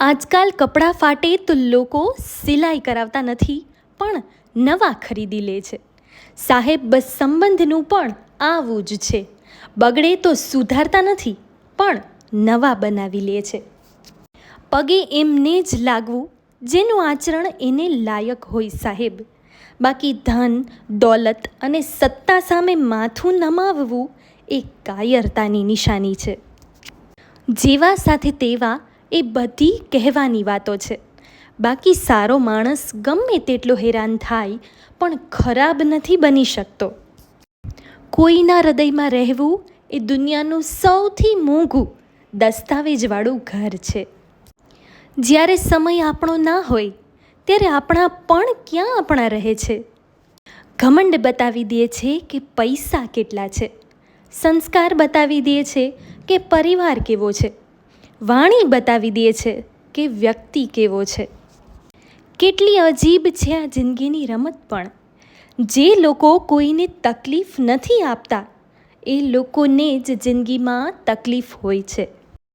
આજકાલ કપડાં ફાટે તો લોકો સિલાઈ કરાવતા નથી, પણ નવા ખરીદી લે છે. સાહેબ, બસ સંબંધનું પણ આવું જ છે. બગડે તો સુધારતા નથી, પણ નવા બનાવી લે છે. પગે એમને જ લાગવું, જેનું આચરણ એને લાયક હોય સાહેબ. બાકી ધન, દોલત અને સત્તા સામે માથું નમાવવું એ કાયરતાની નિશાની છે. જેવા સાથે તેવા એ બધી કહેવાની વાતો છે. બાકી સારો માણસ ગમે તેટલો હેરાન થાય, પણ ખરાબ નથી બની શકતો. કોઈના હૃદયમાં રહેવું એ દુનિયાનું સૌથી મોંઘું દસ્તાવેજવાળું ઘર છે. જ્યારે સમય આપણો ના હોય, ત્યારે આપણા પણ ક્યાં આપણા રહે છે? ઘમંડ બતાવી દે છે કે પૈસા કેટલા છે. સંસ્કાર બતાવી દે છે કે પરિવાર કેવો છે. વાણી બતાવી દે છે કે વ્યક્તિ કેવો છે. કેટલી અજીબ છે આ જિંદગીની રમત પણ. જે લોકો કોઈને તકલીફ નથી આપતા, એ લોકોને જ જિંદગીમાં તકલીફ હોય છે.